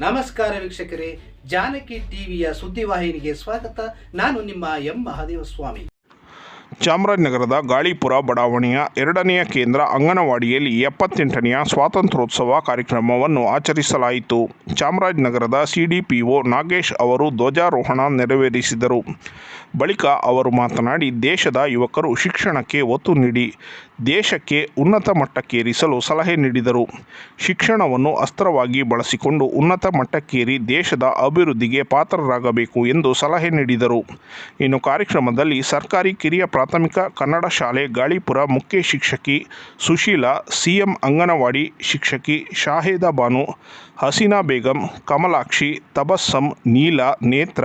ನಮಸ್ಕಾರ ವೀಕ್ಷಕರೇ, ಜಾನಕಿ ಟಿವಿಯ ಸುದ್ದಿವಾಹಿನಿಗೆ ಸ್ವಾಗತ. ನಾನು ನಿಮ್ಮ ಎಂ. ಮಹಾದೇವ ಸ್ವಾಮಿ ಚಾಮರಾಜನಗರದ ಗಾಳಿಪುರ ಬಡಾವಣೆಯ ಎರಡನೆಯ ಕೇಂದ್ರ ಅಂಗನವಾಡಿಯಲ್ಲಿ ಎಪ್ಪತ್ತೆಂಟನೆಯ ಸ್ವಾತಂತ್ರ್ಯೋತ್ಸವ ಕಾರ್ಯಕ್ರಮವನ್ನು ಆಚರಿಸಲಾಯಿತು. ಚಾಮರಾಜನಗರದ ಸಿಡಿಪಿಒ ನಾಗೇಶ್ ಅವರು ಧ್ವಜಾರೋಹಣ ನೆರವೇರಿಸಿದರು. ಬಳಿಕ ಅವರು ಮಾತನಾಡಿ, ದೇಶದ ಯುವಕರು ಶಿಕ್ಷಣಕ್ಕೆ ಒತ್ತು ನೀಡಿ, ದೇಶಕ್ಕೆ ಉನ್ನತ ಮಟ್ಟಕ್ಕೇರಿಸಲು ಸಲಹೆ ನೀಡಿದರು. ಶಿಕ್ಷಣವನ್ನು ಅಸ್ತ್ರವಾಗಿ ಬಳಸಿಕೊಂಡು ಉನ್ನತ ಮಟ್ಟಕ್ಕೇರಿ ದೇಶದ ಅಭಿವೃದ್ಧಿಗೆ ಪಾತ್ರರಾಗಬೇಕು ಎಂದು ಸಲಹೆ ನೀಡಿದರು. ಇನ್ನು ಕಾರ್ಯಕ್ರಮದಲ್ಲಿ ಸರ್ಕಾರಿ ಕಿರಿಯ ಪ್ರಾಥಮಿಕ ಕನ್ನಡ ಶಾಲೆ ಗಾಳಿಪುರ ಮುಖ್ಯ ಶಿಕ್ಷಕಿ ಸುಶೀಲಾ, ಸಿಎಂ ಅಂಗನವಾಡಿ ಶಿಕ್ಷಕಿ ಶಾಹೇದಾ ಬಾನು, ಹಸೀನಾ ಬೇಗಂ, ಕಮಲಾಕ್ಷಿ, ತಬಸ್ಸಂ, ನೀಲಾ, ನೇತ್ರ,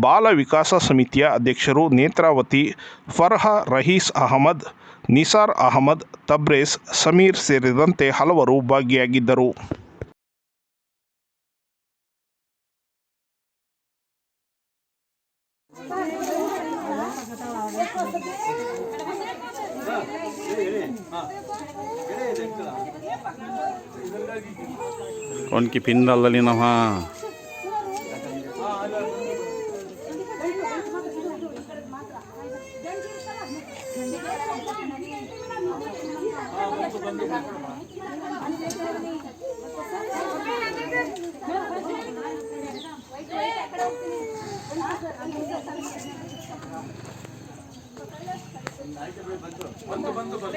ಬಾಲ ವಿಕಾಸ ಸಮಿತಿಯ ಅಧ್ಯಕ್ಷರು ನೇತ್ರಾವತಿ ಫರ್ಹಾ ರಹೀಸ್ ಅಹಮದ್ ನಿಸಾರ್ ಅಹಮದ್ ತಬ್ರೇಸ್ ಸಮೀರ್ ಸೇರಿದಂತೆ ಹಲವರು ಭಾಗಿಯಾಗಿದ್ದರು कौन की पिन डाल रही ना वहाँ ಬಂದು ಬಂದು ಬಂದು